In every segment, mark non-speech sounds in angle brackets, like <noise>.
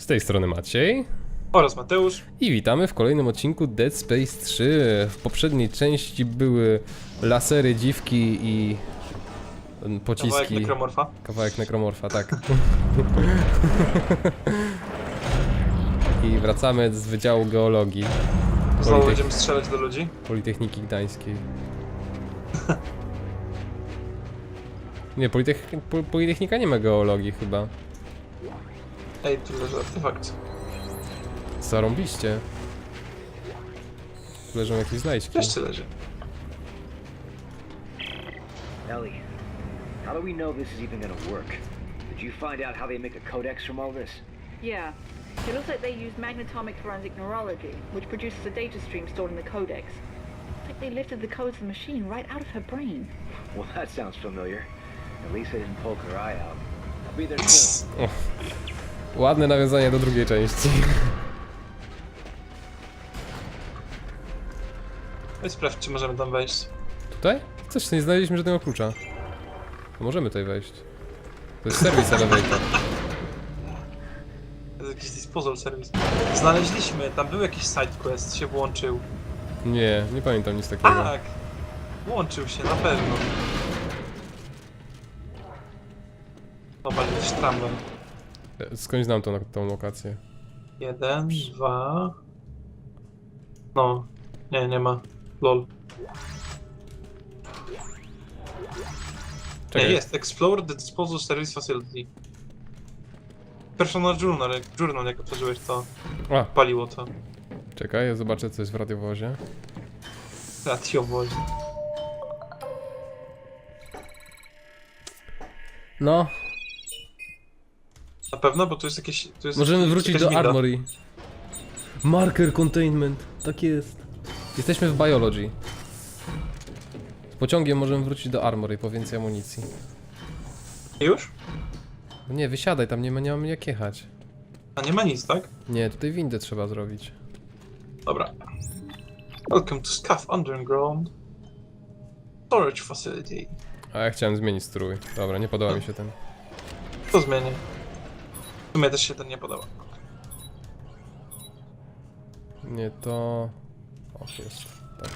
Z tej strony Maciej Oraz Mateusz. i witamy w kolejnym odcinku Dead Space 3. W poprzedniej części były lasery, dziwki i mm, Kawałek pociski. nekromorfa. Kawałek nekromorfa, tak. I wracamy z Wydziału Geologii Znowu będziemy strzelać do ludzi. Politechniki Gdańskiej. Nie, Politech... Pol- Politechnika nie ma geologii chyba. Ej, tu leży artefakt. Zarąbiście. Tu leżą jakieś znajdźki. Jeszcze leży. Ellie, how do we know this is even gonna work? Did you find out how they make a codex from all this? Yeah. It looks like they use magnetomic forensic neurology, which produces a data stream stored in the codex. It's like they lifted the codes of the machine right out of her brain. Well, that sounds familiar. At least they didn't poke her eye out. I'll be there <laughs> soon. Oh. Ładne nawiązanie do drugiej części. Ej, sprawdź, czy możemy tam wejść. Tutaj? Coś, nie znaleźliśmy żadnego klucza. To możemy tutaj wejść. To jest serwis elevator. To jest jakiś disposal service. Znaleźliśmy, tam był jakiś side quest, się włączył. Nie, nie pamiętam nic takiego. Tak! Włączył się, na pewno. Dobra, jakiś tramwaj. Skąd znam tą, tą lokację? Jeden, dwa... No. Nie, nie ma. Lol. Nie, Czekaj. jest. Explore the disposal service facility. Personal journal, jak, journal, jak otworzyłeś to, A, paliło to. czekaj, ja zobaczę co jest w radiowozie. Radiowozie. No, Na pewno, bo tu jest jakieś... Tu jest możemy jakaś wrócić do. Armory. Marker containment, tak jest. Jesteśmy w biology. Z pociągiem możemy wrócić do Armory po więcej amunicji. Już? No Nie, wysiadaj, tam nie ma, nie mamy jak jechać. A nie ma nic, tak? Nie, tutaj windę trzeba zrobić. Dobra. Welcome to Scuff Underground. Storage Facility. A ja chciałem zmienić strój. Dobra, nie podoba mi się ten. To zmienię. W sumie też się ten nie podoba. Nie to... O, jest. Tak.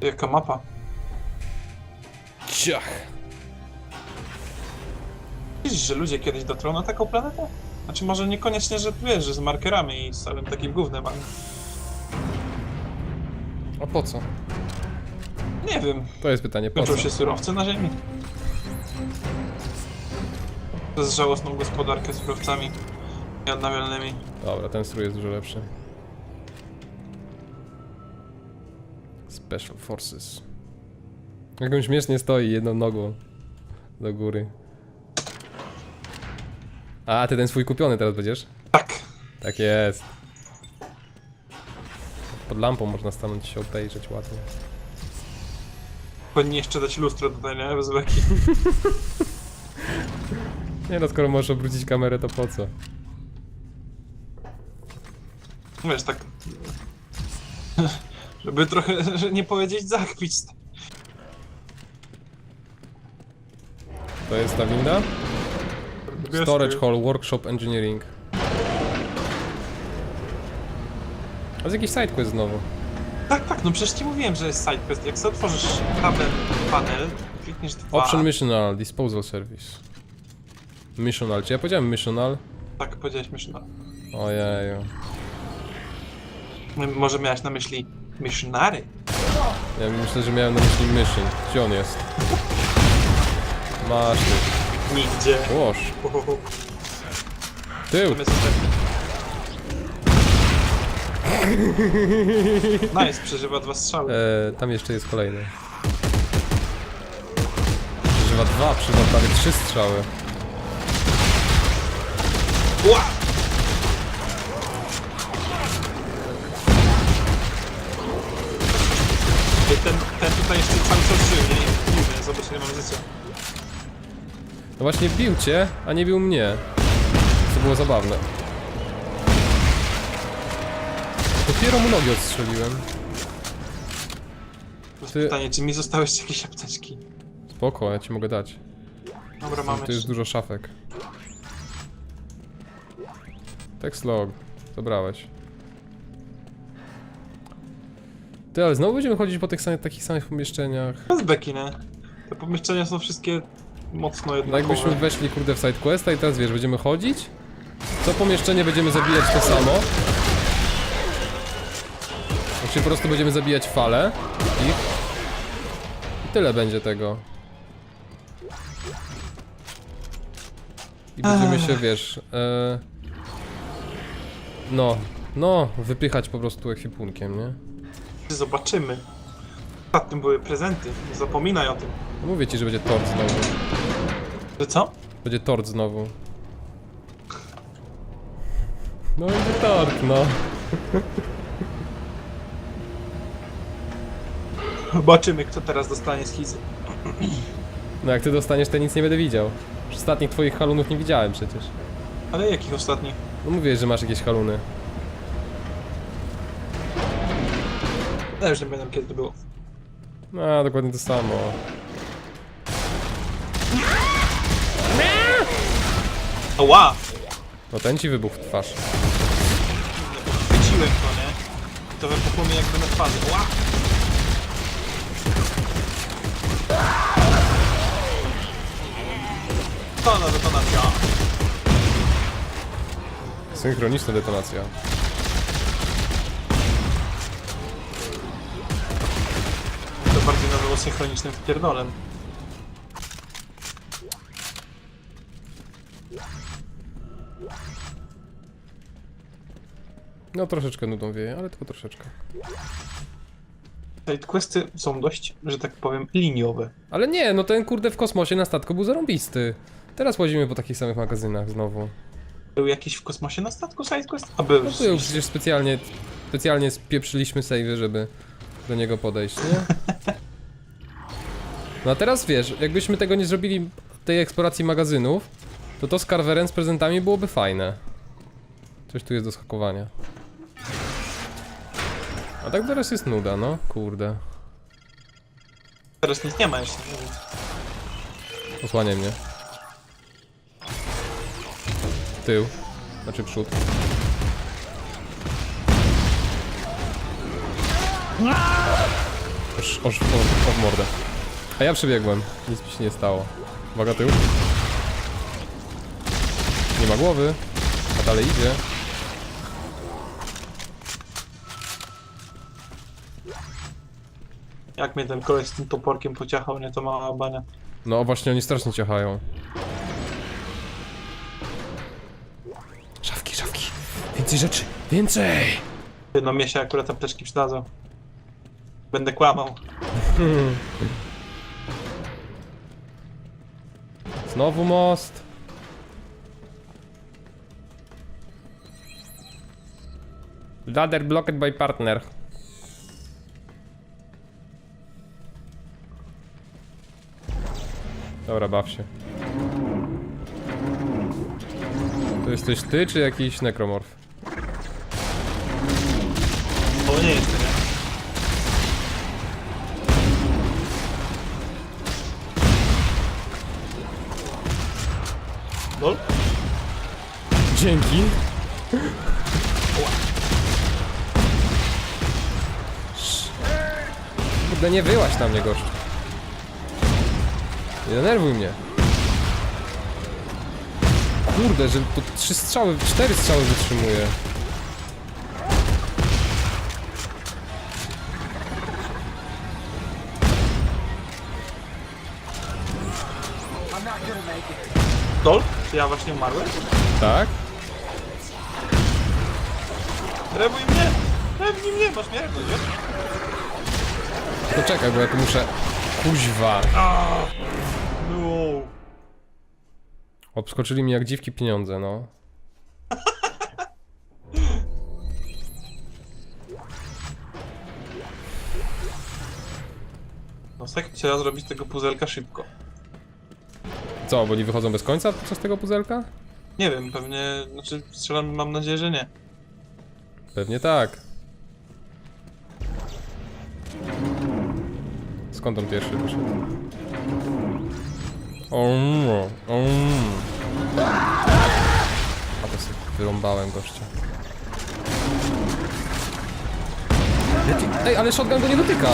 Jaka mapa? Ciach! Widzisz, że ludzie kiedyś dotrą na taką planetę? Znaczy może niekoniecznie, że wiesz, że z markerami i z całym takim gównem, ale... A po co? Nie wiem, To jest pytanie, po co? kończą się surowce na Ziemi. Przez żałosną gospodarkę surowcami nieodnawialnymi. Dobra, ten strój jest dużo lepszy. Special Forces. Jak on śmiesznie stoi jedną nogą do góry. A, ty ten swój kupiony teraz będziesz? Tak. Tak jest. Pod lampą można stanąć się obejrzeć ładnie. Powinni jeszcze dać lustro tutaj, nie? Bez beki. <laughs> Nie no, skoro możesz obrócić kamerę, to po co? Wiesz, tak... <laughs> Żeby trochę, że nie powiedzieć zachwić. To jest ta winda? Storage Hall, Workshop Engineering. A jest jakiś sidequest znowu. Tak, tak, no przecież ci mówiłem, że jest sidequest. Jak sobie otworzysz tabel panel, klikniesz dwa... Option Missional, Disposal Service. Missional, czy ja powiedziałem missional? Tak, powiedziałeś missionary. Ojeju. M- Może miałeś na myśli missionary? Ja myślę, że miałem na myśli mission. Gdzie on jest? Masz ty. Nigdzie. Łoż. Tył! Nice, przeżywa dwa strzały. E, tam jeszcze jest kolejny. Przeżywa dwa, przeżywa prawie trzy strzały. Ła! Ten, ten tutaj jeszcze cały czas żył, nie? Dziwne, zobacz ile mam życia. No właśnie bił cię, a nie bił mnie. Co było zabawne. Dopiero mu nogi odstrzeliłem. Ty- pytanie, czy mi zostały jeszcze jakieś apteczki? Spoko, ja ci mogę dać. Dobra, mamy Tu jest dużo szafek. Text log. Zabrałeś. Ty, ale znowu będziemy chodzić po tych samych, takich samych pomieszczeniach. To jest beki, nie? Te pomieszczenia są wszystkie mocno No jednakowe. jakbyśmy weszli kurde w sidequesta i teraz wiesz, będziemy chodzić? Co pomieszczenie będziemy zabijać to samo? Znaczy po prostu będziemy zabijać fale ich. I tyle będzie tego. I będziemy się, wiesz, e... No, no, wypychać po prostu ekwipunkiem, nie? Zobaczymy. Ostatnim były prezenty, nie zapominaj o tym. Mówię ci, że będzie tort znowu. Że co? Będzie tort znowu. No będzie tort, no. Zobaczymy, kto teraz dostanie schizy. No jak ty dostaniesz, to nic nie będę widział. Już Ostatnich twoich halunów nie widziałem przecież. Ale jakich ostatnich? No mówię, że masz jakieś haluny. Ja już nie pamiętam, kiedy to było. No, dokładnie to samo. Ała! No ten ci wybuchł w twarz. Chwyciłem to, nie? I to wybuchło mi jakby na twarzy. Ała! To na detonacja. Synchroniczna detonacja. To bardziej nazywało synchronicznym wpierdolem. No troszeczkę nudą wieje, ale tylko troszeczkę. Side questy są dość, że tak powiem, liniowe. Ale nie, no ten kurde w kosmosie na statku był zarąbisty. Teraz łazimy po takich samych magazynach znowu. Był jakiś w kosmosie na statku side quest? A był. No to już przecież specjalnie, specjalnie spieprzyliśmy savey, żeby do niego podejść, nie? <laughs> No a teraz wiesz, jakbyśmy tego nie zrobili, tej eksploracji magazynów, to to z Carverem z prezentami byłoby fajne. Coś tu jest do skakowania. A tak teraz jest nuda, no, kurde. Teraz nic nie ma jeszcze. nie wiem. Mnie. Tył. Znaczy przód. Oż, oż, o, w mordę. A ja przebiegłem. Nic mi się nie stało. Uwaga, tył. Nie ma głowy. A dalej idzie. Jak mnie ten koleś z tym toporkiem pociachał, nie to mała bania. No właśnie, oni strasznie ciachają. Więcej rzeczy. Więcej! No mnie się akurat apteczki przydadzą. Będę kłamał. Znowu most. Ladder blocked by partner. Dobra, baw się. To jesteś ty, czy jakiś nekromorf? Bo nie jest, nie? Lol? Dzięki. Kurde, nie wyłaś na mnie, gościu. Nie denerwuj mnie. Kurde, że to trzy strzały, cztery strzały wytrzymuje. Lol? Czy ja właśnie umarłem? Tak? Rebuj mnie! Rebuj mnie, masz mnie rebuj, wiesz? To czekaj, bo ja tu muszę... Kuźwa. No. Obskoczyli mi jak dziwki pieniądze, no. <laughs> No trzeba zrobić tego puzelka szybko. Co, bo oni wychodzą bez końca podczas tego puzelka? Nie wiem, pewnie, znaczy strzelam, mam nadzieję, że nie. Pewnie tak. Skąd on pierwszy wyszedł? Um, um. A to sobie wyrąbałem gościa. Ej, ale shotgun go nie dotyka!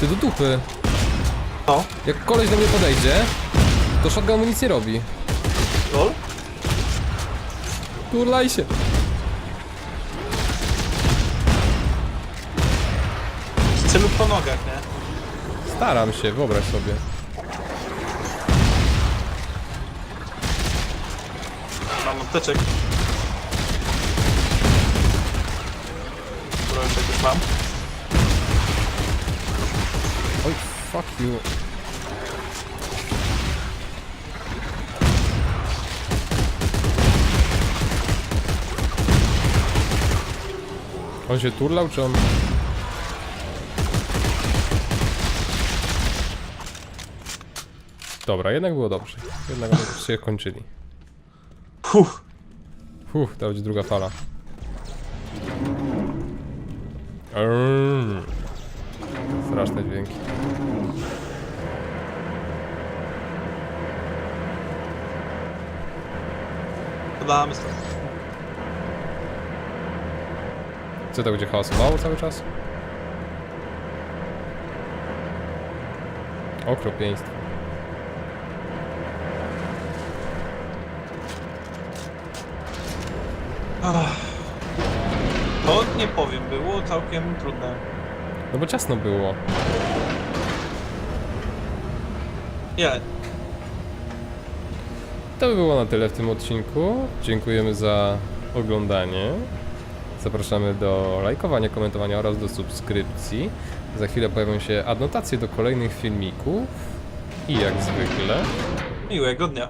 Ty do dupy. No, Jak koleś do mnie podejdzie, to shotgun mu nic nie robi. lol. Turlaj się. W celu po nogach, nie? Staram się, wyobraź sobie. Mam apteczek. Broszek już mam. Fuck you. On się turlał, czy on... Dobra, jednak było dobrze. Jednak się kończyli. Puh. Uff, to będzie druga fala. Straszne dźwięki. Podamy stąd. Co to będzie hałasowało cały czas? Okropieństwo. Ach. To nie powiem, było całkiem trudne. No bo ciasno było. Nie, To by było na tyle w tym odcinku. Dziękujemy za oglądanie. Zapraszamy do lajkowania, komentowania oraz do subskrypcji. Za chwilę pojawią się adnotacje do kolejnych filmików. I jak zwykle, miłego dnia.